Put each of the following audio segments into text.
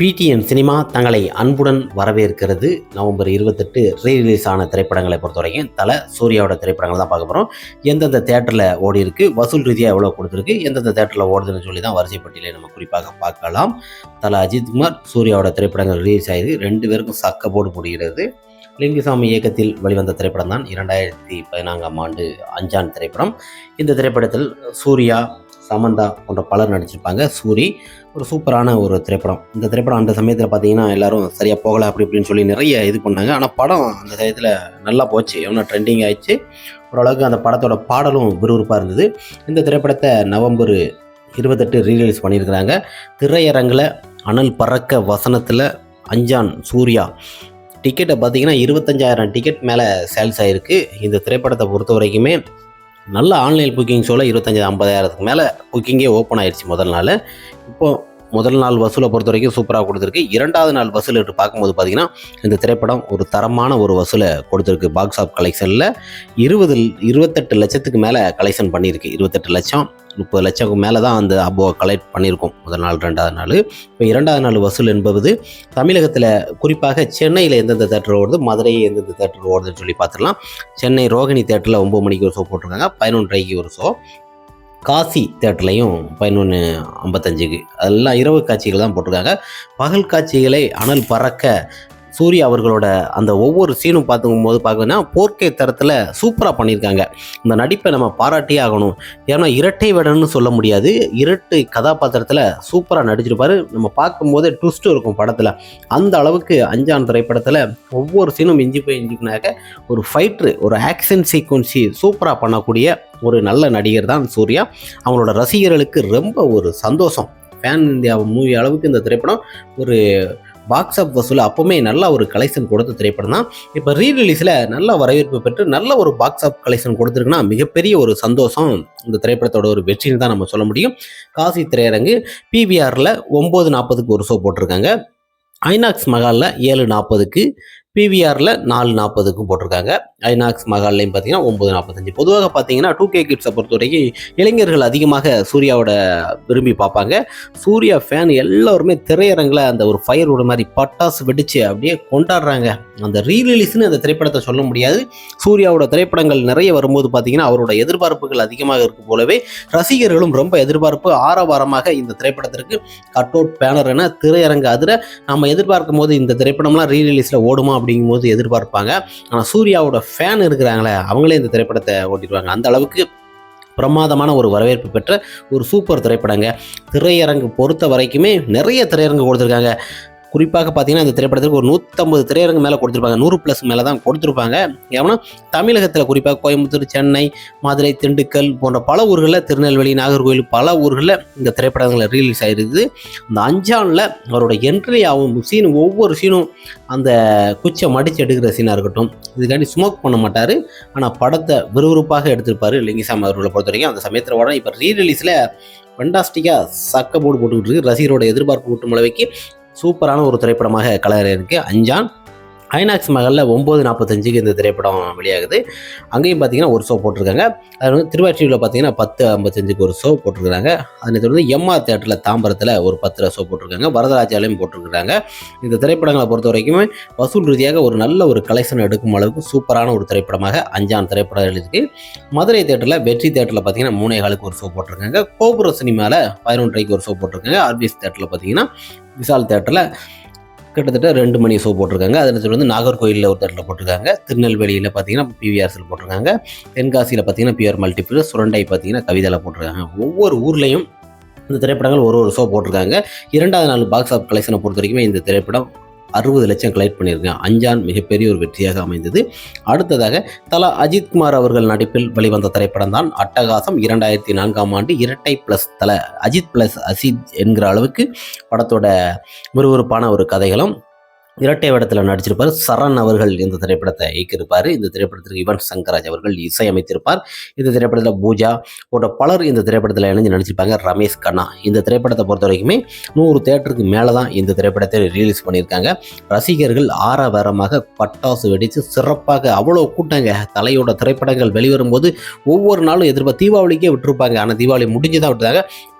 பிடிஎம் cinema தங்களை அன்புடன் வரவேற்கிறது. நவம்பர் இருபத்தெட்டு ரீ ரிலீஸ் ஆன திரைப்படங்களை பொறுத்த வரைக்கும் தலை சூர்யாவோட திரைப்படங்கள் தான் பார்க்க போகிறோம் எந்தெந்த தேட்டரில் ஓடி இருக்கு வசூல் ரீதியாக எவ்வளோ கொடுத்துருக்கு எந்தெந்த தேட்டரில் ஓடுதுன்னு சொல்லி தான் வரிசைப்பட்டியலை நம்ம குறிப்பாக பார்க்கலாம். தலை அஜித்குமார் சூர்யாவோட திரைப்படங்கள் ரிலீஸ் ஆகிருக்கு ரெண்டு பேருக்கும் சக்க போடு முடிகிறது. லிங்குசாமி இயக்கத்தில் வெளிவந்த திரைப்படம் தான் இரண்டாயிரத்தி பதினான்காம் ஆண்டு அஞ்சான் திரைப்படம். இந்த திரைப்படத்தில் சூர்யா சமந்தா போன்ற பலர் நடிச்சிருப்பாங்க. சூரி ஒரு சூப்பரான ஒரு திரைப்படம். இந்த திரைப்படம் அந்த சமயத்தில் பார்த்தீங்கன்னா எல்லாரும் சரியாக போகலை அப்படி இப்படின்னு சொல்லி நிறைய இது பண்ணாங்க. ஆனால் படம் அந்த சமயத்தில் நல்லா போச்சு. எவ்வளோ ட்ரெண்டிங் ஆயிடுச்சு. ஓரளவுக்கு அந்த படத்தோட பாடலும் விறுவிறுப்பாக இருந்தது. இந்த திரைப்படத்தை நவம்பர் இருபத்தெட்டு ரீலீஸ் பண்ணியிருக்கிறாங்க. திரையரங்கில் அனல் பறக்க வசனத்தில் அஞ்சான் சூர்யா. டிக்கெட்டை பார்த்தீங்கன்னா இருபத்தஞ்சாயிரம் டிக்கெட் மேலே சேல்ஸ் ஆகிருக்கு இந்த திரைப்படத்தை பொறுத்த வரைக்குமே நல்ல ஆன்லைன் புக்கிங்ஸோட ஷோவில் இருபத்தஞ்சி ஐம்பதாயிரத்துக்கு மேலே புக்கிங்கே ஓப்பன் ஆயிடுச்சு முதல் நாள். இப்போது முதல் நாள் வசூலை பொறுத்த வரைக்கும் சூப்பராக கொடுத்துருக்கு. இரண்டாவது நாள் வசூல் என்று பார்க்கும்போது பார்த்தீங்கன்னா இந்த திரைப்படம் ஒரு தரமான ஒரு வசூலை கொடுத்துருக்கு பாக்ஸ் ஆஃப் கலெக்ஷனில் இருபது இருபத்தெட்டு லட்சத்துக்கு மேலே கலெக்ஷன் பண்ணியிருக்கு. இருபத்தெட்டு லட்சம் முப்பது லட்சம் மேலே தான் அந்த அபோவை கலெக்ட் பண்ணியிருக்கோம். முதல் நாள் ரெண்டாவது நாள். இப்போ இரண்டாவது நாள் வசூல் என்பது தமிழகத்தில் குறிப்பாக சென்னையில் எந்தெந்த தேட்டர் ஓடுது மதுரை எந்தெந்த தேட்டர் ஓடுதுன்னு சொல்லி பார்த்துடலாம். சென்னை ரோகிணி தேட்டரில் ஒம்பது மணிக்கு ஒரு ஷோ போட்டிருக்காங்க. பதினொன்றரைக்கு ஒரு ஷோ காசி தேட்டர்லையும் பதினொன்று ஐம்பத்தஞ்சுக்கு அதெல்லாம் இரவு காட்சிகள் தான் போட்டிருக்காங்க. பகல் காட்சிகளை அனல் பறக்க சூர்யா அவர்களோட அந்த ஒவ்வொரு சீனும் பார்த்துக்கும் போது பார்க்கணும்னா போர்க்கை தரத்தில் சூப்பராக பண்ணியிருக்காங்க. இந்த நடிப்பை நம்ம பாராட்டியே ஆகணும். ஏன்னா இரட்டை வேடன்னு சொல்ல முடியாது. இரட்டை கதாபாத்திரத்தில் சூப்பராக நடிச்சிருப்பாரு. நம்ம பார்க்கும்போதே ட்விஸ்ட்டும் இருக்கும் படத்தில். அந்த அளவுக்கு அஞ்சான் திரைப்படத்தில் ஒவ்வொரு சீனும் இஞ்சி போய் இஞ்சிக்குனாக்க ஒரு ஃபைட்ரு ஒரு ஆக்ஷன் சீக்வன்சி சூப்பராக பண்ணக்கூடிய ஒரு நல்ல நடிகர் தான் சூர்யா. அவங்களோட ரசிகர்களுக்கு ரொம்ப ஒரு சந்தோஷம். ஃபேன் இந்தியா மூவி அளவுக்கு இந்த திரைப்படம் ஒரு பாக்ஸ் ஆஃப் வசூல் அப்போவுமே நல்ல ஒரு கலெக்ஷன் கொடுத்த திரைப்படம் தான். இப்போ ரீ ரிலீஸில் நல்ல வரவேற்பு பெற்று நல்ல ஒரு பாக்ஸ் ஆஃப் கலெக்ஷன் கொடுத்துருக்குன்னா மிகப்பெரிய ஒரு சந்தோஷம். இந்த திரைப்படத்தோட ஒரு வெற்றின்னு தான் நம்ம சொல்ல முடியும். காசி திரையரங்கு பிவிஆரில் ஒம்பது நாற்பதுக்கு ஒரு ஷோ போட்டிருக்காங்க. ஐநாக்ஸ் மகாலில் ஏழு நாற்பதுக்கு பிவிஆரில் நாலு நாற்பதுக்கும் போட்டிருக்காங்க. ஐநாக்ஸ் மகால்லையும் பார்த்தீங்கன்னா ஒம்பது நாற்பத்தஞ்சு பொதுவாக பார்த்தீங்கன்னா டூ கே கிட்ஸை பொறுத்த வரைக்கும் இளைஞர்கள் அதிகமாக சூர்யாவோட விரும்பி பார்ப்பாங்க. சூர்யா ஃபேன் எல்லோருமே திரையரங்கில் அந்த ஒரு ஃபயர் விட மாதிரி பட்டாசு வெடிச்சு அப்படியே கொண்டாடுறாங்க. அந்த ரீரிலீஸ்னு அந்த திரைப்படத்தை சொல்ல முடியாது. சூர்யாவோட திரைப்படங்கள் நிறைய வரும்போது பார்த்தீங்கன்னா அவரோட எதிர்பார்ப்புகள் அதிகமாக இருக்கும் போலவே ரசிகர்களும் ரொம்ப எதிர்பார்ப்பு ஆரவாரமாக இந்த திரைப்படத்திற்கு கட் அவுட் பேனர் என திரையரங்கு அதிர நம்ம எதிர்பார்க்கும் போது இந்த திரைப்படம்லாம் ரீரிலீஸில் ஓடுமா அப்படிங்கும்போது எதிர்பார்ப்பாங்க. ஆனால் சூர்யாவோட ஃபேன் இருக்கிறாங்களே அவங்களே இந்த திரைப்படத்தை ஓட்டிடுவாங்க. அந்த அளவுக்கு பிரமாதமான ஒரு வரவேற்பு பெற்ற ஒரு சூப்பர் திரைப்படங்க. திரையரங்கு பொறுத்த வரைக்குமே நிறைய திரையரங்கு கொடுத்துருக்காங்க. குறிப்பாக பார்த்தீங்கன்னா இந்த திரைப்படத்துக்கு ஒரு நூற்றம்பது திரையரங்கு மேலே கொடுத்துருப்பாங்க. நூறு ப்ளஸ் மேலே தான் கொடுத்துருப்பாங்க. ஏன்னா தமிழகத்தில் குறிப்பாக கோயம்புத்தூர் சென்னை மதுரை திண்டுக்கல் போன்ற பல ஊர்களில் திருநெல்வேலி நாகர்கோவில் பல ஊர்களில் இந்த திரைப்படங்கள் ரிலீஸ் ஆகிருக்குது இந்த அஞ்சானில் அவரோட என்ட்ரி ஆகும் சீன் ஒவ்வொரு சீனும் அந்த குச்சை மடித்து எடுக்கிற சீனாக இருக்கட்டும். இதுக்காண்டி ஸ்மோக் பண்ண மாட்டார். ஆனால் படத்தை விறுவிறுப்பாக எடுத்திருப்பார் லிங்கிசாமி அவர்களை பொறுத்த வரைக்கும் அந்த சமயத்தில் உடனே இப்போ ரீ ரிலீஸில் ஃபண்டாஸ்டிக்காக சக்க போர்டு போட்டுக்கிட்டு இருக்கு. ரசிகரோட எதிர்பார்ப்பு கூட்டும் அளவுக்கு சூப்பரான ஒரு திரைப்படமாக கலர் அஞ்சான். ஐநாக்ஸ் மகளில் ஒம்பது நாற்பத்தஞ்சுக்கு இந்த திரைப்படம் வெளியாகுது. அங்கேயும் பார்த்தீங்கன்னா ஒரு ஷோ போட்டிருக்காங்க. அது வந்து திருவாச்சியூரில் பார்த்தீங்கன்னா பத்து ஐம்பத்தஞ்சுக்கு ஒரு ஷோ போட்டிருக்காங்க அதனை தொடர்ந்து எம்ஆர் தேட்டரில் தாம்பரத்தில் ஒரு பத்து ஷோ போட்டிருக்காங்க. வரதராஜாலையும் போட்டிருக்காங்க இந்த திரைப்படங்களை பொறுத்த வரைக்குமே வசூல் ரீதியாக ஒரு நல்ல ஒரு கலெக்ஷன் எடுக்கும் அளவுக்கு சூப்பரான ஒரு திரைப்படமாக அஞ்சான் திரைப்படம் எழுதிருக்கு மதுரை தேட்டரில் வெற்றி தேட்டரில் பார்த்தீங்கன்னா மூணே காலுக்கு ஒரு ஷோ போட்டிருக்காங்க. கோபுர சினிமாவில் பதினொன்றரைக்கு ஒரு ஷோ போட்டிருக்காங்க. ஆர்பிஎஸ் தேட்டரில் பார்த்தீங்கன்னா விசால் தேட்டரில் கிட்டத்தட்ட ரெண்டு மணி ஷோ போட்டிருக்காங்க. அதில் வந்து நாகர்கோயிலில் ஒரு தேட்டரில் போட்டிருக்காங்க. திருநெல்வேலியில் பார்த்தீங்கன்னா பிவிஆர்ஸில் போட்டிருக்காங்க. தென்காசியில் பார்த்தீங்கன்னா பிஆர் மல்டிபிள் சுரண்டை பார்த்தீங்கன்னா கவிதையில் போட்டிருக்காங்க. ஒவ்வொரு ஊர்லேயும் இந்த திரைப்படங்கள் ஒரு ஒரு ஷோ போட்டிருக்காங்க. இரண்டாவது நாள் பாக்ஸ் ஆஃப் கலெக்ஷனை பொறுத்த வரைக்குமே இந்த திரைப்படம் அறுபது லட்சம் கலெக்ட் பண்ணியிருக்கேன் அஞ்சான் மிகப்பெரிய ஒரு வெற்றியாக அமைந்தது. அடுத்ததாக தலா அஜித்குமார் அவர்கள் நடிப்பில் வெளிவந்த திரைப்படம் தான் அட்டகாசம். இரண்டாயிரத்தி நான்காம் ஆண்டு இரட்டை ப்ளஸ் தல அஜித் ப்ளஸ் அசித் என்கிற அளவுக்கு படத்தோட விறுவிறுப்பான ஒரு கதைகளும் இரட்டை வேடத்தில் நடிச்சிருப்பார். சரண் அவர்கள் இந்த திரைப்படத்தை இயக்கியிருப்பார். இந்த திரைப்படத்திற்கு யுவன் சங்கராஜ் அவர்கள் இசையமைத்திருப்பார். இந்த திரைப்படத்தில் பூஜா போன்ற பலர் இந்த திரைப்படத்தில் இணைஞ்சு நடிச்சிருப்பாங்க. ரமேஷ் கண்ணா. இந்த திரைப்படத்தை பொறுத்த வரைக்குமே நூறு தேட்டருக்கு மேலே தான் இந்த திரைப்படத்தை ரிலீஸ் பண்ணியிருக்காங்க. ரசிகர்கள் ஆரவாரமாக பட்டாசு வெடித்து சிறப்பாக அவ்வளோ கூட்டங்க தலையோட திரைப்படங்கள் வெளிவரும்போது ஒவ்வொரு நாளும் எதிர்பார்த்து தீபாவளிக்கே விட்டுருப்பாங்க. ஆனால் தீபாவளி முடிஞ்சு தான்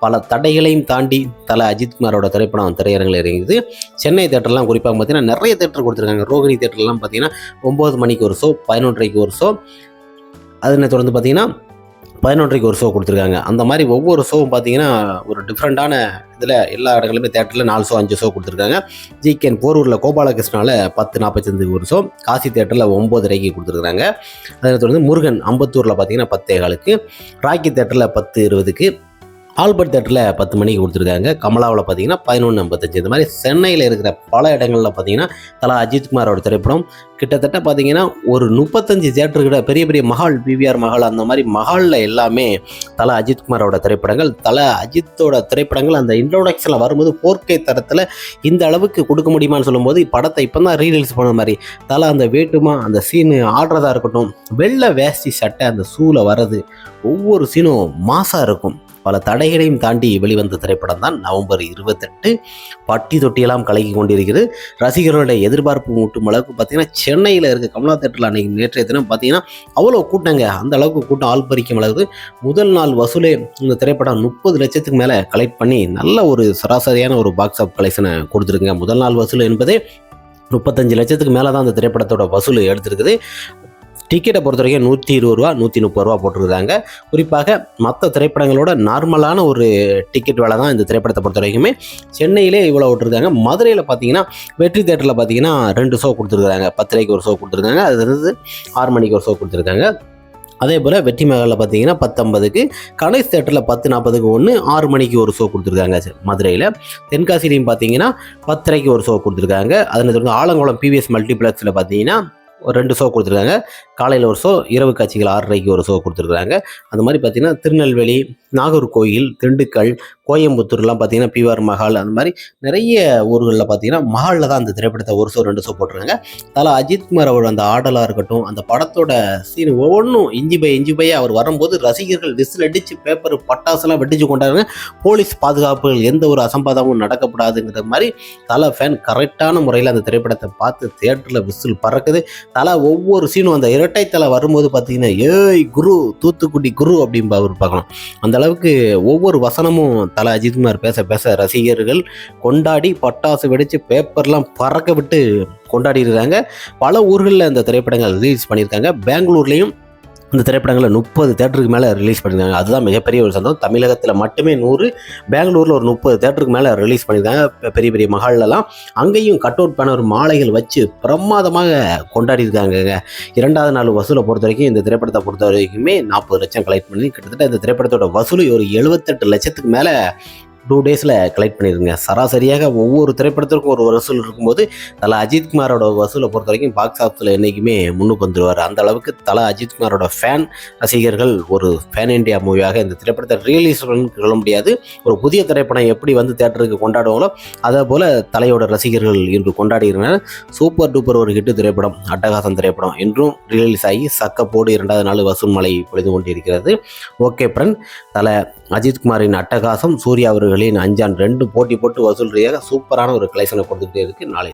பல தடைகளையும் தாண்டி தலை அஜித்குமாரோட திரைப்படம் திரையரங்கில் இறங்குது சென்னை தேட்டர்லாம் குறிப்பாக பார்த்தீங்கன்னா நிறைய தேட்டர் கொடுத்துருக்காங்க. ரோகிணி தேட்டர்லாம் பார்த்தீங்கன்னா ஒம்பது மணிக்கு ஒரு ஷோ பதினொன்றரைக்கு ஒரு ஷோ அதனை தொடர்ந்து பார்த்தீங்கன்னா பதினொன்றைக்கு ஒரு ஷோ கொடுத்துருக்காங்க. அந்த மாதிரி ஒவ்வொரு ஷோவும் பார்த்தீங்கன்னா ஒரு டிஃப்ரெண்ட்டான இதில் எல்லா இடங்களுமே தேட்டரில் நாலு ஷோ அஞ்சு ஷோ கொடுத்துருக்காங்க. ஜிகேன் போரூரில் கோபாலகிருஷ்ணாவில் பத்து நாற்பத்தஞ்சுக்கு ஒரு ஷோ காசி தேட்டரில் ஒம்பதரைக்கு கொடுத்துருக்காங்க. அதனை தொடர்ந்து முருகன் அம்பத்தூரில் பார்த்தீங்கன்னா பத்தே காலுக்கு ராக்கி தேட்டரில் பத்து இருபதுக்கு ஆல்பர்ட் தேட்டரில் பத்து மணிக்கு கொடுத்துருக்காங்க. கமலாவில் பார்த்தீங்கன்னா பதினொன்று ஐம்பத்தஞ்சு. இந்த மாதிரி சென்னையில் இருக்கிற பல இடங்களில் பார்த்தீங்கன்னா தலா அஜித்குமாரோட திரைப்படம். கிட்டத்தட்ட பார்த்தீங்கன்னா ஒரு முப்பத்தஞ்சு தேட்டர்கிட்ட பெரிய பெரிய மஹால் பிவிஆர் மஹால் அந்த மாதிரி மஹாலில் எல்லாமே தலா அஜித்குமாரோட திரைப்படங்கள். தலா அஜித்தோட திரைப்படங்கள் அந்த இன்ட்ரோடக்ஷனில் வரும்போது போர்க்கை தரத்தில் இந்த அளவுக்கு கொடுக்க முடியுமான்னு சொல்லும்போது படத்தை இப்போ தான் ரீரிலீஸ் பண்ண மாதிரி. தலை அந்த வேட்டுமா அந்த சீனு ஆடுறதா இருக்கட்டும் வெள்ளை வேஷ்டி சட்டை அந்த சூளை வர்றது ஒவ்வொரு சீனும் மாசாக இருக்கும். பல தடைகளையும் தாண்டி வெளிவந்த திரைப்படம் தான் நவம்பர் இருபத்தெட்டு. பட்டி தொட்டியெல்லாம் கலக்கி கொண்டிருக்கிறது. ரசிகர்களுடைய எதிர்பார்ப்பு மூட்டும் அளவுக்கு பார்த்தீங்கன்னா சென்னையில் இருக்க கமலா தேட்டரில் அன்னைக்கு நேற்றைய தினம் பார்த்தீங்கன்னா அவ்வளோ கூட்டங்க. அந்த அளவுக்கு கூட்டம் ஆள் பறிக்கும் அளவுக்கு முதல் நாள் வசூலே இந்த திரைப்படம் முப்பது லட்சத்துக்கு மேலே கலெக்ட் பண்ணி நல்ல ஒரு சராசரியான ஒரு பாக்ஸ் ஆஃப் கலெக்ஷனை கொடுத்துருங்க முதல் நாள் வசூல் என்பதே முப்பத்தஞ்சு லட்சத்துக்கு மேலே தான் அந்த திரைப்படத்தோட வசூல் எடுத்திருக்குது. டிக்கெட்டை பொறுத்த வரைக்கும் நூற்றி இருபது ரூபா நூற்றி முப்பது ரூபா போட்டிருக்காங்க. குறிப்பாக மற்ற திரைப்படங்களோட நார்மலான ஒரு டிக்கெட் வேலை தான் இந்த திரைப்படத்தை பொறுத்த வரைக்குமே. சென்னையிலே இவ்வளோ விட்டுருக்காங்க. மதுரையில் பார்த்தீங்கன்னா வெற்றி தேட்டரில் பார்த்தீங்கன்னா ரெண்டு ஷோ கொடுத்துருக்காங்க. பத்திரைக்கு ஒரு ஷோ கொடுத்துருக்காங்க. அது வந்து ஆறு மணிக்கு ஒரு ஷோ கொடுத்துருக்காங்க. அதே போல் வெற்றி மகளில் பார்த்தீங்கன்னா பத்தொன்பதுக்கு கணேஷ் தேட்டரில் பத்து நாற்பதுக்கு ஒன்று ஆறு மணிக்கு ஒரு ஷோ கொடுத்துருக்காங்க மதுரையில். தென்காசிலையும் பார்த்தீங்கன்னா பத்தரைக்கு ஒரு ஷோ கொடுத்துருக்காங்க. அதனை தொடர்ந்து ஆலங்குளம் பிவிஎஸ் மல்டிப்ளெக்ஸில் பார்த்தீங்கன்னா ஒரு ரெண்டு ஷோ கொடுத்துருக்காங்க. காலையில் ஒரு ஷோ இரவு காட்சிகள் ஆறரைக்கு ஒரு ஷோ கொடுத்துருக்குறாங்க. அந்த மாதிரி பார்த்தீங்கன்னா திருநெல்வேலி நாகர்கோயில் திண்டுக்கல் கோயம்புத்தூர்லாம் பார்த்தீங்கன்னா பிஆர் மஹால் அந்த மாதிரி நிறைய ஊர்களில் பார்த்தீங்கன்னா மஹாலில் தான் அந்த திரைப்படத்தை ஒரு ஷோ ரெண்டு ஷோ போட்டிருக்காங்க. அதில் அஜித்குமார் அவர் அந்த ஆடலாக இருக்கட்டும் அந்த படத்தோட சீன் ஒவ்வொன்றும் இஞ்சி பை இஞ்சி பையை அவர் வரும்போது ரசிகர்கள் விசில் அடித்து பேப்பர் பட்டாசுலாம் வெடிச்சு கொண்டாடுங்க போலீஸ் பாதுகாப்புகள் எந்த ஒரு அசம்பாதமும் நடக்கப்படாதுங்கிற மாதிரி தலை ஃபேன் கரெக்டான முறையில் அந்த திரைப்படத்தை பார்த்து தேட்டரில் விசில் பறக்குது. தலை ஒவ்வொரு சீனும் அந்த இரட்டை தலை வரும்போது பார்த்தீங்கன்னா ஏய் குரு தூத்துக்குடி குரு அப்படின்னு அவர் பார்க்கலாம். அந்த அளவுக்கு ஒவ்வொரு வசனமும் தலை அஜித்குமார் பேச பேச ரசிகர்கள் கொண்டாடி பட்டாசு வெடித்து பேப்பர்லாம் பறக்க விட்டு கொண்டாடி இருக்காங்க பல ஊர்களில் இந்த திரைப்படங்கள் ரிலீஸ் பண்ணியிருக்காங்க. பெங்களூர்லேயும் இந்த திரைப்படங்களை முப்பது தேட்டருக்கு மேலே ரிலீஸ் பண்ணியிருக்காங்க. அதுதான் மிகப்பெரிய ஒரு சந்தோஷம். தமிழகத்தில் மட்டுமே நூறு பெங்களூரில் ஒரு முப்பது தேட்டருக்கு மேலே ரிலீஸ் பண்ணியிருக்காங்க. பெரிய பெரிய மகால்லலாம் அங்கேயும் கட் அவுட் பேனர் மாலைகள் வச்சு பிரமாதமாக கொண்டாடி இருக்காங்க இரண்டாவது நாள் வசூலை பொறுத்த வரைக்கும் இந்த திரைப்படத்தை பொறுத்த வரைக்குமே நாற்பது லட்சம் கலெக்ட் பண்ணி கிட்டத்தட்ட இந்த திரைப்படத்தோட வசூல் ஒரு எழுபத்தெட்டு லட்சத்துக்கு மேலே டூ டேஸில் கலெக்ட் பண்ணியிருங்க சராசரியாக ஒவ்வொரு திரைப்படத்திற்கும் ஒரு வசூல் இருக்கும்போது தலை அஜித்குமாரோட வசூலை பொறுத்த வரைக்கும் பாக்ஸ் ஆஃபீஸில் என்றைக்குமே முன்னுக்கு வந்துடுவார் அந்த அளவுக்கு தலை அஜித்குமாரோட ஃபேன் ரசிகர்கள் ஒரு ஃபேன் இண்டியா மூவியாக இந்த திரைப்படத்தை ரியலிஸ்டன் சொல்ல முடியாது. ஒரு புதிய திரைப்படம் எப்படி வந்து தேட்டருக்கு கொண்டாடுவாங்களோ அதே போல் தலையோட ரசிகர்கள் இன்று கொண்டாடுகிறார்கள் சூப்பர் டூப்பர் ஒரு ஹிட்டு திரைப்படம் அட்டகாசம் திரைப்படம் இன்றும் ரிலீஸ் ஆகி சக்கப்போடு இரண்டாவது நாள் வசூல் மலை பொழுது கொண்டிருக்கிறது. ஓகே பிரன் தலை அஜித்குமாரின் அட்டகாசம் சூர்யா அவர்கள் அவர்களின் அஞ்சான் ரெண்டு போட்டி போட்டு வசூல் ரீதியாக சூப்பரான ஒரு கலெக்ஷனை கொடுத்துக்கிட்டே இருக்கு. நாளை